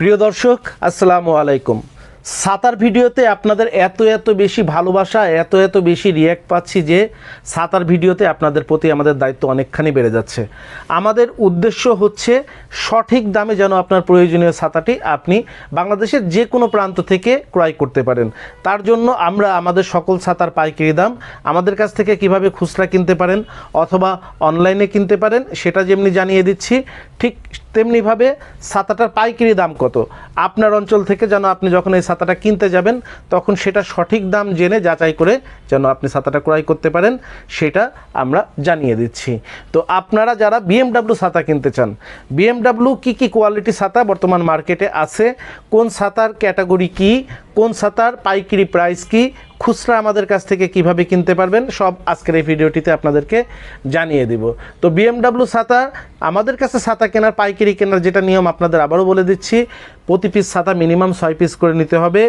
প্রিয় দর্শক, আসসালামু আলাইকুম। সাতার ভিডিওতে আপনাদের এত এত বেশি ভালোবাসা, এত এত বেশি রিয়্যাক্ট পাচ্ছি যে সাতার ভিডিওতে আপনাদের প্রতি আমাদের দায়িত্ব অনেকখানি বেড়ে যাচ্ছে। আমাদের উদ্দেশ্য হচ্ছে সঠিক দামে যেন আপনার প্রয়োজনীয় ছাতাটি আপনি বাংলাদেশের যে কোনো প্রান্ত থেকে ক্রয় করতে পারেন। তার জন্য আমরা আমাদের সকল ছাতার পাইকারি দাম আমাদের কাছ থেকে কীভাবে খুচরা কিনতে পারেন অথবা অনলাইনে কিনতে পারেন, সেটা যেমনি জানিয়ে দিচ্ছি, ঠিক তেমনিভাবে ছাতাটার পাইকারি দাম কত? আপনার অঞ্চল থেকে যেন আপনি যখন এই ছাতাটা কিনতে যাবেন, তখন সেটা সঠিক দাম জেনে যাচাই করে যেন আপনি ছাতাটা ক্রয় করতে পারেন, সেটা আমরা জানিয়ে দিচ্ছি। তো আপনারা যারা বিএমডাব্লিউ ছাতা কিনতে চান বিএমডাব্লিউ কী কী কোয়ালিটি ছাতা বর্তমান মার্কেটে আছে, কোন ছাতার ক্যাটাগরি কী, কোন ছাতার পাইকারি প্রাইস কী খুচরা আমাদের কাছ থেকে কীভাবে কিনতে পারবেন, সব আজকের এই ভিডিওটিতে আপনাদেরকে জানিয়ে দিব। তো বিএমডাব্লিউ ছাতা, আমাদের কাছে ছাতা কেনার, পাইকারি কেনার যেটা নিয়ম আপনাদের আবারও বলে দিচ্ছি, প্রতি পিস ছাতা মিনিমাম ছয় পিস করে নিতে হবে।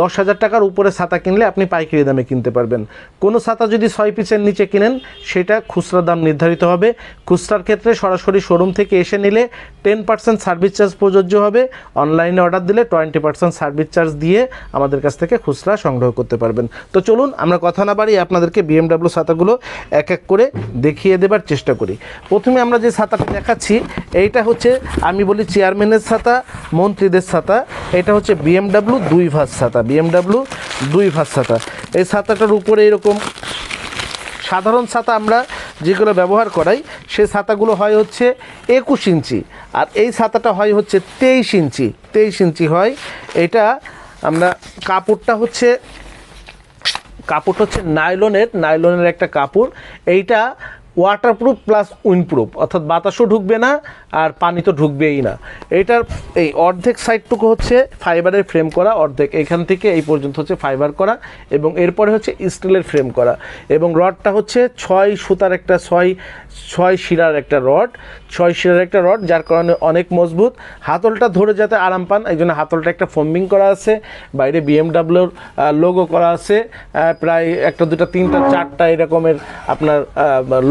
দশ হাজার টাকার উপরে ছাতা কিনলে আপনি পাইকারি দামে কিনতে পারবেন। কোনো ছাতা যদি ছয় পিসের নিচে কিনেন, সেটা খুচরা দাম নির্ধারিত হবে। খুচরার ক্ষেত্রে সরাসরি শোরুম থেকে এসে নিলে টেন পার্সেন্ট সার্ভিস চার্জ প্রযোজ্য হবে। অনলাইনে অর্ডার দিলে টোয়েন্টি পার্সেন্ট সার্ভিস চার্জ দিয়ে আমাদের কাছ থেকে খুচরা সংগ্রহ করতে পারবেন। তো চলুন, আমরা কথা না বাড়ি আপনাদেরকে বিএমডাব্লিউ ছাতাগুলো এক এক করে দেখিয়ে দেবার চেষ্টা করি। প্রথমে আমরা যে ছাতাটা দেখাচ্ছি, এইটা হচ্ছে আমি বলি চেয়ারম্যানের ছাতা, মন্ত্রীদের ছাতা। এটা হচ্ছে বিএমডাব্লিউ দুই ভাস ছাতা। বিএমডাব্লিউ দুই ভাস ছাতা। এই ছাতাটার উপরে এরকম সাধারণ ছাতা আমরা যেগুলো ব্যবহার করাই, সেই ছাতাগুলো হয় হচ্ছে একুশ ইঞ্চি। আর এই ছাতাটা হয় হচ্ছে তেইশ ইঞ্চি। তেইশ ইঞ্চি হয়। এটা আমরা কাপড়টা হচ্ছে কাপড়টা হচ্ছে নাইলনের নাইলনের একটা কাপড়। এইটা ওয়াটারপ্রুফ প্লাস উইন্ডপ্রুফ অর্থাৎ বাতাসও ঢুকবে না আর পানি তো ঢুকবেই না। এইটার এই অর্ধেক সাইডটুকু হচ্ছে ফাইবারের ফ্রেম করা, অর্ধেক এখান থেকে এই পর্যন্ত হচ্ছে ফাইবার করা এবং এরপরে হচ্ছে স্টিলের ফ্রেম করা এবং রডটা হচ্ছে ছয় সুতার একটা, ছয় ছয় শিরার একটা রড, ছয় শিরার একটা রড যার কারণে অনেক মজবুত। হাতলটা ধরে যাতে আরাম পান, এই জন্য হাতলটা একটা ফোমিং করা আছে, বাইরে বিএমডাব্লিউর লোগো করা আছে প্রায় একটা, দুটা, তিনটা, চারটা এরকমের আপনার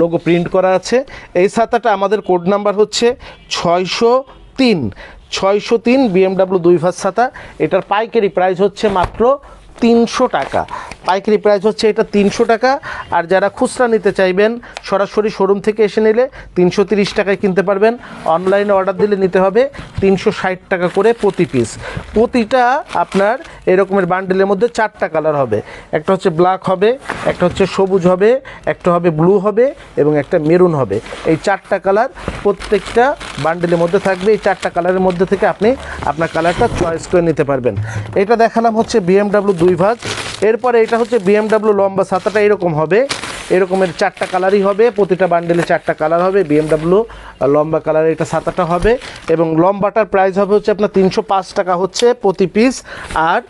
লোগো প্রিন্ট করা আছে। এই ছাতাটা আমাদের কোড নাম্বার হচ্ছে ছয়শো তিন। ছয়শো তিন বিএমডাব্লিউ দুই ভাস ছাতা। এটার পাইকারি প্রাইস হচ্ছে মাত্র তিনশো টাকা। পাইকারি প্রাইস হচ্ছে এটা তিনশো টাকা। আর যারা খুচরা নিতে চাইবেন, সরাসরি শোরুম থেকে এসে নিলে তিনশো তিরিশ টাকায় কিনতে পারবেন। অনলাইনে অর্ডার দিলে নিতে হবে তিনশো ষাট টাকা করে প্রতি পিস প্রতিটা আপনার এরকমের বান্ডেলের মধ্যে চারটা কালার হবে। একটা হচ্ছে ব্ল্যাক হবে, একটা হচ্ছে সবুজ হবে, একটা হবে ব্লু হবে এবং একটা মেরুন হবে। এই চারটা কালার প্রত্যেকটা বান্ডেলের মধ্যে থাকবে। এই চারটা কালারের মধ্যে থেকে আপনি আপনার কালারটা চয়েস করে নিতে পারবেন। এটা দেখালাম হচ্ছে বিএমডাব্লিউ দুই ভাগ। এরপরে এটা হচ্ছে বিএমডাব্লিউ লম্বা ছাতাটা এরকম হবে। এরকমের চারটা কালারই হবে, প্রতিটা বান্ডেলে চারটা কালার হবে বিএমডাব্লিউ লম্বা কালারের এটা ছাতাটা হবে এবং লম্বাটার প্রাইস হবে হচ্ছে আপনার তিনশো পাঁচ টাকা হচ্ছে প্রতি পিস আর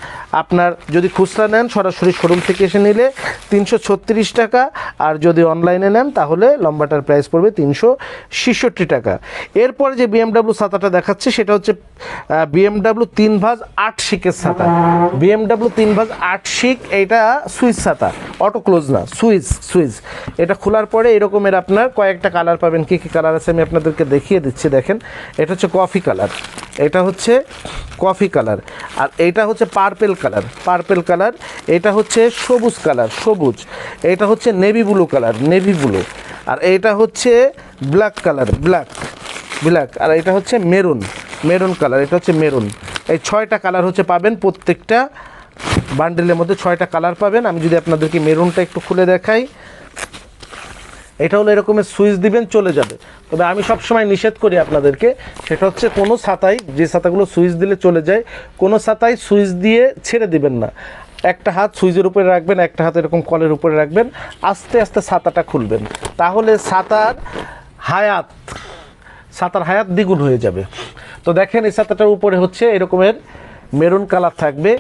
আপনার যদি খুচরা নেন সরাসরি শোরুম থেকে এসে নিলে তিনশো ছত্রিশ টাকা আর যদি অনলাইনে নেন তাহলে লম্বাটার প্রাইস পড়বে তিনশো ছেষট্টি টাকা। এরপরে যে বিএমডাব্লিউ ছাতাটা দেখাচ্ছে সেটা হচ্ছে বিএমডাব্লিউ তিন ভাজ আট শিকের ছাতা বিএমডাব্লিউ তিন ভাজ আট শিক এটা সুইচ ছাতা অটো ক্লোজ না, সুইচ সুইচ। এটা খোলার পরে এরকমের আপনার কয়েকটা কালার পাবেন। কী কী কালার আছে আমি আপনাদেরকে দেখিয়ে দিচ্ছি, দেখেন। এটা হচ্ছে কফি কালার এটা হচ্ছে কফি কালার আর এইটা হচ্ছে পার্পেল কালার পার্পেল কালার এটা হচ্ছে সবুজ কালার সবুজ। এটা হচ্ছে navy blue colour navy blue আর এটা হচ্ছে ব্ল্যাক কালার ব্ল্যাক ব্ল্যাক আর এটা হচ্ছে মেরুন মেরুন কালার এটা হচ্ছে মেরুন এই ছয়টা কালার হচ্ছে পাবেন, প্রত্যেকটা বান্ডেলের মধ্যে ছয়টা কালার পাবেন। আমি যদি আপনাদেরকে মেরুনটা একটু খুলে দেখাই। এটা হলো এরকমের সুইচ দিবেন, চলে যাবে। তবে আমি সবসময় নিষেধ করি আপনাদেরকে, সেটা হচ্ছে কোনো ছাতাই, যে ছাতাগুলো সুইচ দিলে চলে যায়, কোনো ছাতাই সুইচ দিয়ে ছেড়ে দিবেন না। একটা হাত সুইচের উপরে রাখবেন, একটা হাত এরকম কলের উপরে রাখবেন, আস্তে আস্তে ছাতাটা খুলবেন। তাহলে ছাতার হায়াত ছাতার হায়াত দ্বিগুণ হয়ে যাবে। তো দেখেন এই ছাতাটার উপরে হচ্ছে এরকমের মেরুন কালার থাকবে,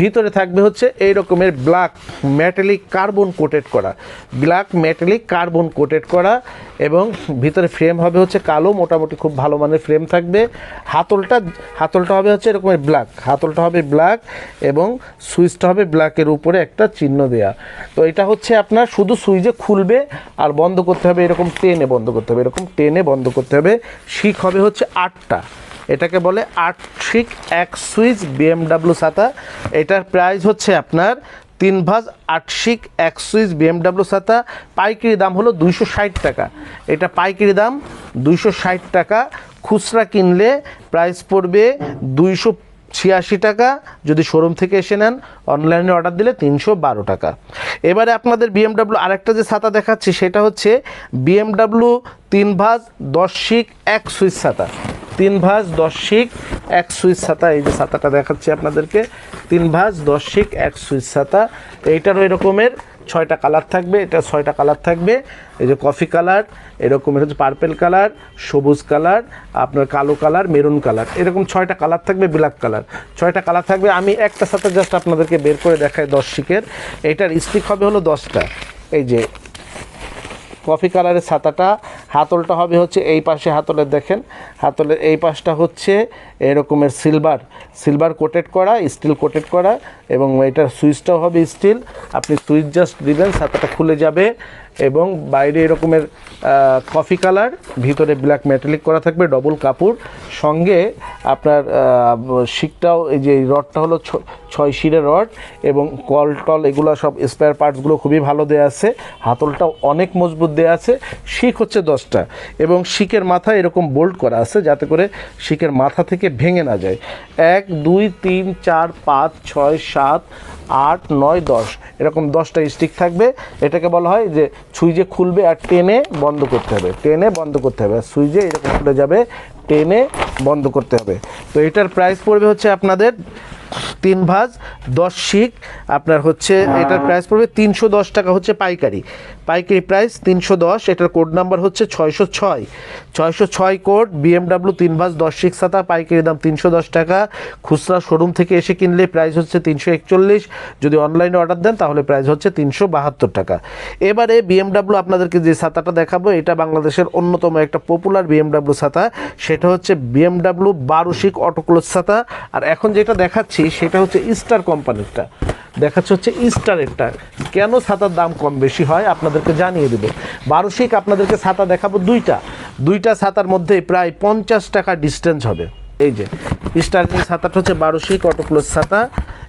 ভিতরে থাকবে হচ্ছে এই রকমের ব্ল্যাক মেটালিক কার্বন কোটেড করা। ব্ল্যাক মেটালিক কার্বন কোটেড করা এবং ভিতরে ফ্রেম হবে হচ্ছে কালো, মোটামুটি খুব ভালো মানের ফ্রেম থাকবে। হাতলটা হাতলটা হবে হচ্ছে এরকমের ব্ল্যাক হাতলটা হবে ব্ল্যাক এবং সুইচটা হবে ব্ল্যাকের উপরে একটা চিহ্ন দেয়া। তো এটা হচ্ছে আপনার শুধু সুইচে খুলবে আর বন্ধ করতে হবে, এরকম টেনে বন্ধ করতে হবে, এরকম টেনে বন্ধ করতে হবে। শিখ হবে হচ্ছে আটটা। এটাকে বলে আট শিক এক সুইচ বিএমডাব্লিউ ছাতা। এটার প্রাইস হচ্ছে আপনার তিন ভাজ আটশিক এক সুইচ বিএমডাব্লিউ ছাতা। পাইকারি দাম হলো দুইশো ষাট টাকা। এটা পাইকারি দাম দুইশো ষাট টাকা। খুচরা কিনলে প্রাইস পড়বে দুইশো ছিয়াশি টাকা। যদি শোরুম থেকে এসে নেন, অনলাইনে অর্ডার দিলে তিনশো বারো টাকা। এবারে আপনাদের বিএমডাব্লিউ আরেকটা যে ছাতা দেখাচ্ছি, সেটা হচ্ছে বিএমডাব্লিউ তিন ভাজ দশ শিক এক সুইচ ছাতা। তিন ভাজ, দশ শিক এক সুইচ ছাতা, এই যে ছাতাটা দেখাচ্ছি আপনাদেরকে। তিন ভাজ, দশ শিক এক সুইচ ছাতা। এইটারও এরকমের ছয়টা কালার থাকবে, এটা ছয়টা কালার থাকবে। এই যে কফি কালার, এরকমের হচ্ছে পার্পেল কালার, সবুজ কালার, আপনার কালো কালার, মেরুন কালার। এরকম ছয়টা কালার থাকবে, ব্ল্যাক কালার। ছয়টা কালার থাকবে, আমি একটা সাথে জাস্ট আপনাদেরকে বের করে দেখাই দশ শিকের এইটার স্টিক হবে হলো দশটা। এই যে কফি কালারের ছাতাটা হাতলটা হবে হচ্ছে এই পাশে হাতলের দেখেন হাতলের এই পাশটা হচ্ছে এরকমের সিলভার সিলভার কোটেড করা স্টিল কোটেড করা এবং এটার সুইচটাও হবে স্টিল আপনি সুইচ জাস্ট দিবেন, ছাতাটা খুলে যাবে এবং বাইরে এরকমের কফি কালার ভিতরে ব্ল্যাক মেটালিক করা থাকবে ডবল কাপড়। সঙ্গে আপনার শিকটাও, এই যে রডটা হলো ছয় শিরের রড এবং কল টল এগুলো সব স্পেয়ার পার্টসগুলো খুবই ভালো দেওয়া আছে। হাতলটাও অনেক মজবুত দেওয়া আছে। শিক হচ্ছে দশটা এবং শিকের মাথা এরকম বোল্ট করা আছে যাতে করে শিকের মাথা থেকে ভেঙে না যায়। এক, দুই, তিন, চার, পাঁচ, ছয়, সাত, আট, নয়, দশ। এরকম দশটা স্টিক থাকবে। এটাকে বলা হয় যে সুইচে খুলবে আর টেনে বন্ধ করতে হবে। টেনে বন্ধ করতে হবে। আর সুইচে এরকম খুলে যাবে, টেনে বন্ধ করতে হবে। তো এটার প্রাইস পড়বে হচ্ছে আপনাদের তিন ভাজ দশ শিক আপনার হচ্ছে এটার প্রাইস পড়বে তিনশো দশ টাকা হচ্ছে পাইকারি। পাইকারি প্রাইস তিনশো দশ, এটার কোড নাম্বার হচ্ছে ছয়শো ছয়। ছয়শো ছয় কোড, বিএমডাব্লিউ তিন ভাজ দশ শিক সাতা, পাইকারি দাম তিনশো দশ টাকা। খুচরা শোরুম থেকে এসে কিনলে প্রাইস হচ্ছে তিনশো একচল্লিশ। যদি অনলাইনে অর্ডার দেন, তাহলে প্রাইস হচ্ছে তিনশো বাহাত্তর টাকা। এবারে বিএমডাব্লিউ আপনাদেরকে যে ছাতাটা দেখাবো, এটা বাংলাদেশের অন্যতম একটা পপুলার বিএমডাব্লিউ ছাতা সেটা হচ্ছে বিএমডাব্লিউ বারোশিক অটোক্লোজ ছাতা আর এখন যেটা দেখাচ্ছি, সেটা হচ্ছে ইস্টার কোম্পানিরটা। দেখাচ্ছে হচ্ছে ইস্টারেরটা কেন ছাতার দাম কম বেশি হয়? আপনাদেরকে জানিয়ে দেবো। বারোশিক আপনাদেরকে ছাতা দেখাবো দুইটা। দুইটা ছাতার মধ্যে প্রায় পঞ্চাশ টাকা ডিস্টেন্স হবে। এই যে স্টার্টিং ছাতাটা হচ্ছে বারোশিক অটোক্লোজ ছাতা।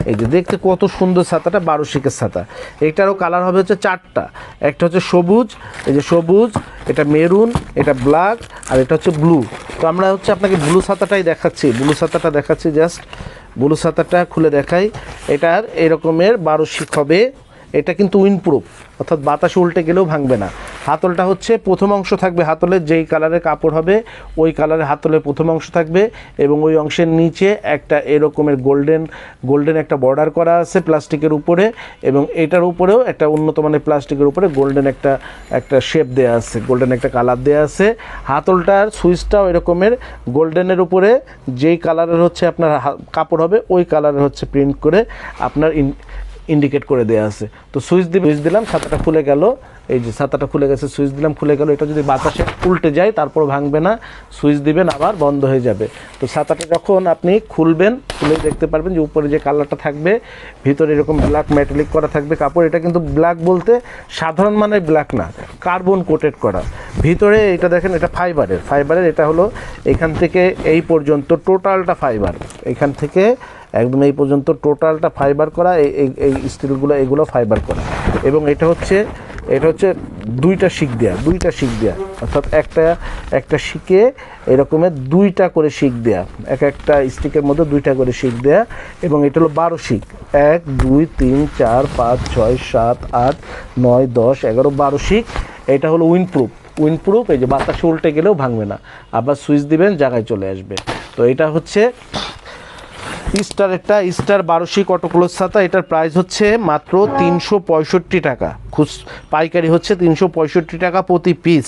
এই যে, দেখতে কত সুন্দর ছাতাটা, বারোশিকের ছাতা। এইটারও কালার হবে হচ্ছে চারটা। একটা হচ্ছে সবুজ, এই যে সবুজ, এটা মেরুন, এটা ব্ল্যাক আর এটা হচ্ছে ব্লু তো আমরা হচ্ছে আপনাকে ব্লু ছাতাটাই দেখাচ্ছি। ব্লু ছাতাটা দেখাচ্ছি জাস্ট ব্লু ছাতাটা খুলে দেখাই। এটার এরকমের বারো শিখ হবে। এটা কিন্তু উইনপ্রুফ অর্থাৎ বাতাস উল্টে গেলেও ভাঙবে না। হাতলটা হচ্ছে প্রথম অংশ থাকবে হাতলের যেই কালারের কাপড় হবে, ওই কালারের হাতলের প্রথম অংশ থাকবে এবং ওই অংশের নিচে একটা এরকমের গোল্ডেন গোল্ডেন একটা বর্ডার করা আছে প্লাস্টিকের উপরে এবং এটার উপরেও একটা উন্নত মানের প্লাস্টিকের উপরে গোল্ডেন একটা একটা শেপ দেওয়া আছে গোল্ডেন একটা কালার দেওয়া আছে। হাতলটার সুইচটাও এরকমের গোল্ডেনের উপরে, যেই কালারের হচ্ছে আপনার কাপড় হবে, ওই কালারের হচ্ছে প্রিন্ট করে আপনার ইন্ডিকেট করে দেওয়া আছে। তো সুইচ দিয়ে সুইচ দিলাম, ছাতাটা খুলে গেল। এই যে ছাতাটা খুলে গেছে, সুইচ দিলাম, খুলে গেল। এটা যদি বাতাসে উল্টে যায় তারপর ভাঙবে না। সুইচ দিবেন, আবার বন্ধ হয়ে যাবে। তো ছাতাটা যখন আপনি খুলবেন, খুলে দেখতে পারবেন যে উপরে যে কালারটা থাকবে, ভিতরে এরকম ব্ল্যাক মেটালিক করা থাকবে কাপড়। এটা কিন্তু ব্ল্যাক বলতে সাধারণ মানের ব্ল্যাক না কার্বন কোটেড করা। ভিতরে এটা দেখেন, এটা ফাইবারের ফাইবারের এটা হলো এখান থেকে এই পর্যন্ত টোটালটা ফাইবার এখান থেকে একদম এই পর্যন্ত টোটালটা ফাইবার করা, এই, এই- স্টিলগুলো, এগুলো ফাইবার করা। এবং এটা হচ্ছে এটা হচ্ছে দুইটা শিক দেয়া, দুইটা শিক দেয়া। অর্থাৎ একটা একটা শিকে এরকমের দুইটা করে শিক দেয়া, এক একটা স্টিকের মধ্যে দুইটা করে শিক দেয়া, এবং এটা হলো বারো শিক। এক, দুই, তিন, চার, পাঁচ, ছয়, সাত, আট, নয়, দশ, এগারো, বারো শিক। এটা হলো উইনপ্রুফ। উইনপ্রুফ, এই যে বাতাসে উল্টে গেলেও ভাঙবে না। আবার সুইচ দিবেন, জায়গায় চলে আসবে। তো এটা হচ্ছে স্টার একটা স্টার বারোশি কটক্লোজ ছাতা, এটার প্রাইস হচ্ছে মাত্র তিনশো পঁয়ষট্টি টাকা। খুচ, পাইকারি হচ্ছে তিনশো পঁয়ষট্টি টাকা প্রতি পিস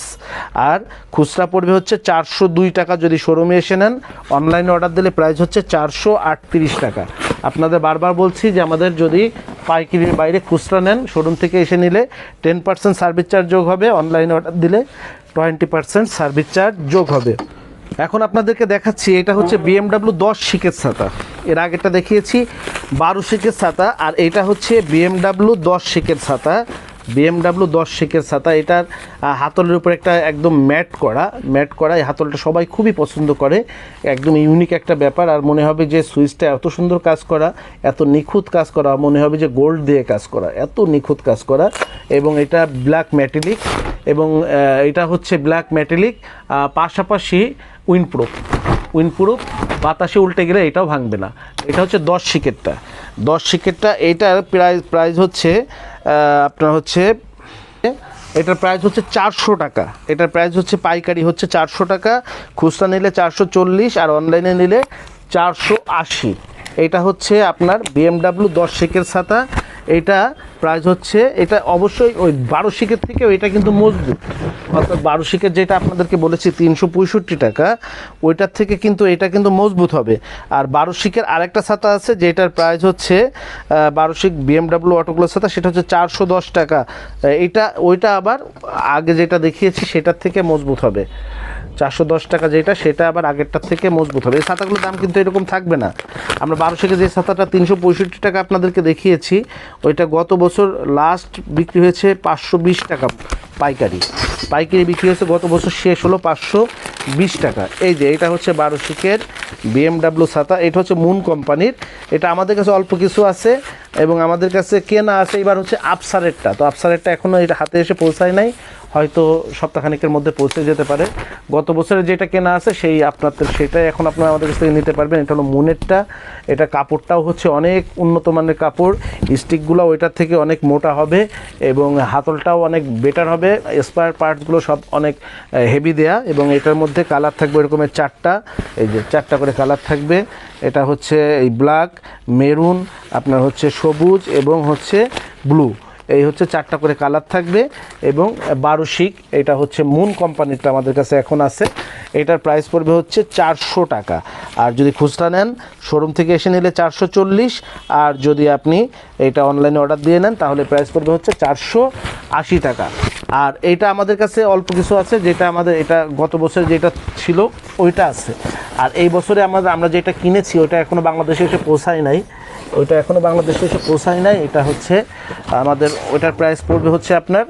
আর খুচরা পড়বে হচ্ছে চারশো দুই টাকা যদি শোরুমে এসে নেন। অনলাইনে অর্ডার দিলে প্রাইস হচ্ছে চারশো আটত্রিশ টাকা। আপনাদের বারবার বলছি যে আমাদের যদি পাইকারির বাইরে খুচরা নেন শোরুম থেকে এসে নিলে টেন পার্সেন্ট সার্ভিস চার্জ যোগ হবে। অনলাইনে অর্ডার দিলে টোয়েন্টি পার্সেন্ট সার্ভিস চার্জ যোগ হবে। এখন আপনাদেরকে দেখাচ্ছি, এটা হচ্ছে বিএমডাব্লিউ দশ শিকের ছাতা। এর আগেরটা দেখিয়েছি, বারো শিকের ছাতা, আর এটা হচ্ছে বিএমডাব্লিউ দশ শিকের ছাতা। বিএমডাব্লিউ দশ শেকের ছাতা, এটার হাতলের উপর একটা একদম ম্যাট করা ম্যাট করা, এই হাতলটা সবাই খুবই পছন্দ করে। একদম ইউনিক একটা ব্যাপার, আর মনে হবে যে সুইচটা এত সুন্দর কাজ করা, এত নিখুঁত কাজ করা, মনে হবে যে গোল্ড দিয়ে কাজ করা, এত নিখুঁত কাজ করা। এবং এটা ব্ল্যাক ম্যাটেলিক, এবং এটা হচ্ছে ব্ল্যাক ম্যাটেলিক পাশাপাশি উইনপ্রুফ উইনপ্রুফ, বাতাসে উল্টে গেলে এটাও ভাঙবে না। এটা হচ্ছে দশ শিকেটটা। দশ শিকেটটা এইটার প্রাইস প্রাইস হচ্ছে আপনার হচ্ছে, এটার প্রাইস হচ্ছে চারশো টাকা। এটার প্রাইস হচ্ছে পাইকারি হচ্ছে চারশো টাকা, খুচরা নিলে চারশো চল্লিশ আর অনলাইনে নিলে চারশো আশি। এটা হচ্ছে আপনার বিএমডাব্লিউ দশ শেকের ছাতা এটা প্রাইস হচ্ছে, এটা অবশ্যই ওই বারো শিকের থেকেও এটা কিন্তু মজবুত। অর্থাৎ বারো শিকের যেটা আপনাদেরকে বলেছি, তিনশো পঁয়ষট্টি টাকা, ওইটার থেকে কিন্তু এটা কিন্তু মজবুত হবে। আর বারো শিকের আরেকটা ছাতা আছে, যেটার প্রাইস হচ্ছে বারো শিক বিএমডাব্লিউ অটোগুলোর ছাতা, সেটা হচ্ছে চারশো দশ টাকা। এটা, ওইটা আবার আগে যেটা দেখিয়েছি, সেটার থেকে মজবুত হবে। চারশো দশ টাকা যেটা, সেটা আবার আগেরটার থেকে মজবুত হবে। এই ছাতাগুলোর দাম কিন্তু এরকম থাকবে না। আমরা বারো থেকে যে ছাতাটা তিনশো পঁয়ষট্টি টাকা আপনাদেরকে দেখিয়েছি, ওইটা গত বছর লাস্ট বিক্রি হয়েছে পাঁচশো বিশ টাকা পাইকারি। পাইকারি বিক্রি হয়েছে, গত বছর শেষ হলো পাঁচশো বিশ টাকা। এই যে, এটা হচ্ছে বারো শিকের বিএমডাব্লিউ ছাতা, এটা হচ্ছে মুন কোম্পানির। এটা আমাদের কাছে অল্প কিছু আছে এবং আমাদের কাছে কেনা আছে এবার হচ্ছে আফসারেরটা। তো আফসারেরটা এখনও এটা হাতে এসে পৌঁছায় নাই, হয়তো সপ্তাহখানিকের মধ্যে পৌঁছে যেতে পারে। গত বছরে যেটা কেনা আছে সেই আপনাদের, সেটাই এখন আপনারা আমাদের কাছ থেকে নিতে পারবেন। এটা হলো মুনেরটা, এটা কাপড়টাও হচ্ছে অনেক উন্নত মানের কাপড়। স্টিকগুলো ওইটার থেকে অনেক মোটা হবে এবং হাতলটাও অনেক বেটার হবে। স্পায়ার পার্টসগুলো সব অনেক হেভি দেয়া এবং এটার মধ্যে কালার থাকবে এরকমের চারটা। এই যে চারটা করে কালার থাকবে। এটা হচ্ছে এই ব্ল্যাক মেরুন আপনার হচ্ছে সবুজ এবং হচ্ছে ব্লু এই হচ্ছে চারটা করে কালার থাকবে এবং বারো শিক, এটা হচ্ছে মুন কোম্পানিটা আমাদের কাছে এখন আছে। এটার প্রাইস পড়বে হচ্ছে চারশো টাকা। আর যদি খুচরা নেন শোরুম থেকে এসে নিলে চারশো চল্লিশ। আর যদি আপনি এটা অনলাইনে অর্ডার দিয়ে নেন, তাহলে প্রাইস পড়বে হচ্ছে চারশো আশি টাকা। আর এইটা আমাদের কাছে অল্প কিছু আছে, যেটা আমাদের, এটা গত বছর যেটা ছিল, ওইটা আছে। আর এই বছরে আমাদের আমরা যেটা কিনেছি ওটা এখনও বাংলাদেশে এসে পৌঁছায় নাই। ওইটা এখনও বাংলাদেশে এসে পৌঁছায় নাই। এটা হচ্ছে আমাদের, ওইটার প্রাইস পড়বে হচ্ছে আপনার,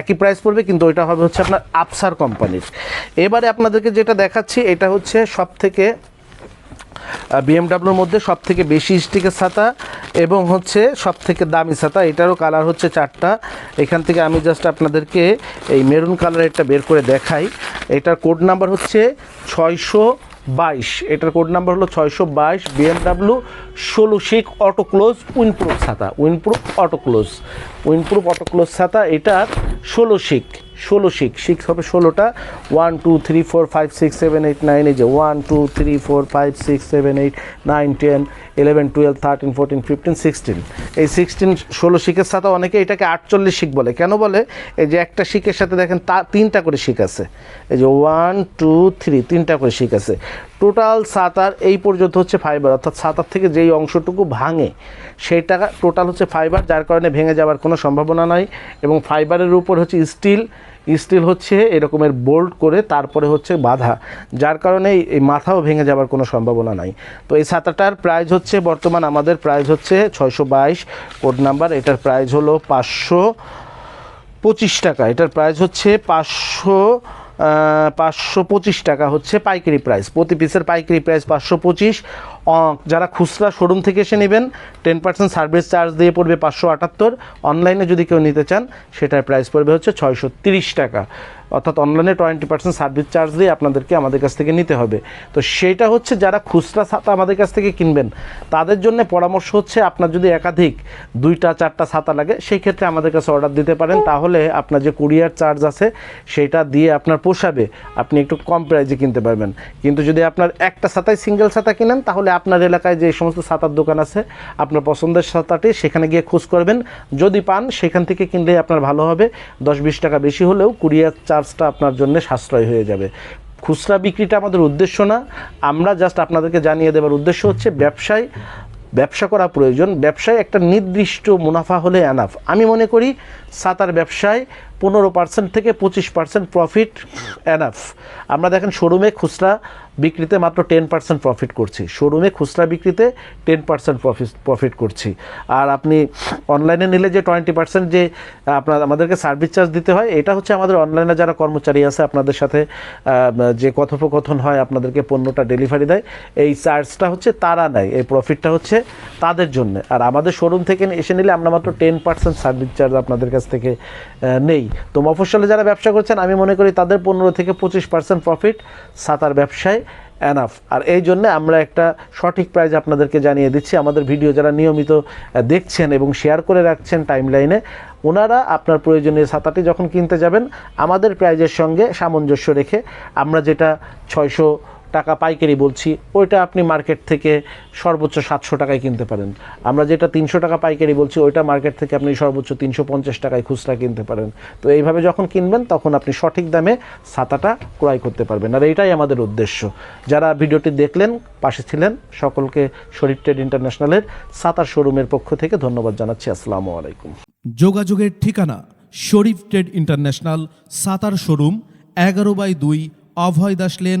একই প্রাইস পড়বে, কিন্তু ওইটা হবে হচ্ছে আপনার আপসার কোম্পানির। এবারে আপনাদেরকে যেটা দেখাচ্ছি, এটা হচ্ছে সব থেকে বিএমডাব্লিউর মধ্যে সব থেকে বেশি স্টিকের ছাতা এবং হচ্ছে সব থেকে দামি ছাতা। এটারও কালার হচ্ছে চারটা। এখান থেকে আমি জাস্ট আপনাদেরকে এই মেরুন কালারেরটা বের করে দেখাই। এটার কোড নাম্বার হচ্ছে ছয়শো বাইশ। এটার কোড নাম্বার হলো ছয়শো বাইশ বিএমডাব্লিউ ষোলো শিক অটো ক্লোজ উইনপ্রুফ ছাতা। Windproof auto close windproof auto close ছাতা, এটার ষোলো শিক ষোলো শিক সিক্স হবে ষোলোটা। One two three four five six seven eight nine এই যে one two three four five six seven eight nine ten eleven twelve thirteen fourteen fifteen sixteen এই সিক্সটিন ষোলো শিকের সাথে অনেকে এটাকে আটচল্লিশ শিখ বলে। কেন বলে? এই যে একটা শিখের সাথে দেখেন তা তিনটা করে শিখ আছে। এই যে ওয়ান টু থ্রি তিনটা করে শিখ আছে। টোটাল সাতার এই পর্যন্ত হচ্ছে ফাইবার অর্থাৎ সাতার থেকে যেই অংশটুকু ভাঙে সেইটা টোটাল হচ্ছে ফাইবার যার কারণে ভেঙে যাওয়ার কোনো সম্ভাবনা নাই। এবং ফাইবারের উপর হচ্ছে স্টিল স্টিল হচ্ছে এরকমের বোল্ট করে তারপরে হচ্ছে বাধা, যার কারণে এই- মাথাও ভেঙে যাওয়ার কোনো সম্ভাবনা নাই। তো এই ছাতাটার প্রাইস হচ্ছে বর্তমান আমাদের প্রাইস হচ্ছে ছয়শো বাইশ কোড নাম্বার এটার প্রাইস হলো পাঁচশো পঁচিশ টাকা, এটার প্রাইস হচ্ছে পাঁচশো পাঁচশো পঁচিশ টাকা হচ্ছে পাইকারি প্রাইস প্রতি পিসের পাইকারি প্রাইস পাঁচশো পঁচিশ। যারা খুচরা শোরুম থেকে এসে নেবেন টেন পার্সেন্ট সার্ভিস চার্জ দিয়ে পড়বে পাঁচশো আটাত্তর। অনলাইনে যদি কেউ নিতে চান, সেটার প্রাইস পড়বে হচ্ছে ছয়শো তিরিশ টাকা। অর্থাৎ অনলাইনে টোয়েন্টি পার্সেন্ট সার্ভিস চার্জ দিয়ে আপনাদেরকে আমাদের কাছ থেকে নিতে হবে। তো সেটা হচ্ছে যারা খুচরা ছাতা আমাদের কাছ থেকে কিনবেন, তাদের জন্য পরামর্শ হচ্ছে আপনার যদি একাধিক দুইটা, চারটা ছাতা লাগে, সেই ক্ষেত্রে আমাদের কাছে অর্ডার দিতে পারেন। তাহলে আপনার যে কুরিয়ার চার্জ আছে, সেটা দিয়ে আপনার পোষাবে। আপনি একটু কম প্রাইজে কিনতে পারবেন। কিন্তু যদি আপনার একটা ছাতায় সিঙ্গেল ছাতা কিনেন, তাহলে আপনার এলাকায় যে সমস্ত ছাতার দোকান আছে, আপনার পছন্দের ছাতাটি সেখানে গিয়ে খোঁজ করবেন। যদি পান, সেখান থেকে কিনলে আপনার ভালো হবে। দশ বিশ টাকা বেশি হলেও কুরিয়ার চার্জটা আপনার জন্য সাশ্রয় হয়ে যাবে। খুচরা বিক্রিটা আমাদের উদ্দেশ্য না। আমরা জাস্ট আপনাদেরকে জানিয়ে দেওয়ার উদ্দেশ্য হচ্ছে ব্যবসায়, ব্যবসা করা প্রয়োজন। ব্যবসায় একটা নির্দিষ্ট মুনাফা হলে অ্যানাফ আমি মনে করি সাতার ব্যবসায় পনেরো পার্সেন্ট থেকে পঁচিশ পার্সেন্ট প্রফিট অ্যানাফ আমরা দেখেন শোরুমে খুচরা বিক্রিতে মাত্র টেন পার্সেন্ট প্রফিট করছি। শোরুমে খুচরা বিক্রিতে টেন পার্সেন্ট প্রফিট প্রফিট করছি। আর আপনি অনলাইনে নিলে যে টোয়েন্টি পার্সেন্ট যে আপনার, আমাদেরকে সার্ভিস চার্জ দিতে হয়, এটা হচ্ছে আমাদের অনলাইনে যারা কর্মচারী আছে, আপনাদের সাথে যে কথোপকথন হয়, আপনাদেরকে পণ্যটা ডেলিভারি দেয়, এই চার্জটা হচ্ছে তারা নেয়, এই প্রফিটটা হচ্ছে তাদের জন্য। আর আমাদের শোরুম থেকে এসে নিলে আমরা মাত্র টেন পার্সেন্ট সার্ভিস চার্জ আপনাদের কাছ থেকে নেই। তো মফস্বলে যারা ব্যবসা করছেন, আমি মনে করি তাদের পনেরো থেকে পঁচিশ পার্সেন্ট প্রফিট সাতার ব্যবসায় এনাফ আর এই জন্য আমরা একটা সঠিক প্রাইজ আপনাদেরকে জানিয়ে দিচ্ছি। আমাদের ভিডিও যারা নিয়মিত দেখছেন এবং শেয়ার করে রাখছেন টাইমলাইনে ওনারা আপনার প্রয়োজনীয় ছাতাটি যখন কিনতে যাবেন, আমাদের প্রাইজের সঙ্গে সামঞ্জস্য রেখে আমরা যেটা ছয়শো টাকা পাইকারি বলছি, ওইটা আপনি মার্কেট থেকে সর্বোচ্চ সাতশো টাকায় কিনতে পারেন। আমরা যেটা তিনশো টাকা পাইকারি বলছি, ওইটা মার্কেট থেকে আপনি সর্বোচ্চ তিনশো পঞ্চাশ টাকায় খুচরা কিনতে পারেন। তো এইভাবে যখন কিনবেন, তখন আপনি সঠিক দামে ছাতাটা ক্রয় করতে পারবেন। আর এইটাই আমাদের উদ্দেশ্য। যারা ভিডিওটি দেখলেন, পাশে ছিলেন, সকলকে শরীফ ট্রেড ইন্টারন্যাশনালের ছাতার শোরুমের পক্ষ থেকে ধন্যবাদ জানাচ্ছি। আসসালামু আলাইকুম। যোগাযোগের ঠিকানা, Sharif trade international Sattar showroom, এগারো বাই দুই, অভয় দাস লেন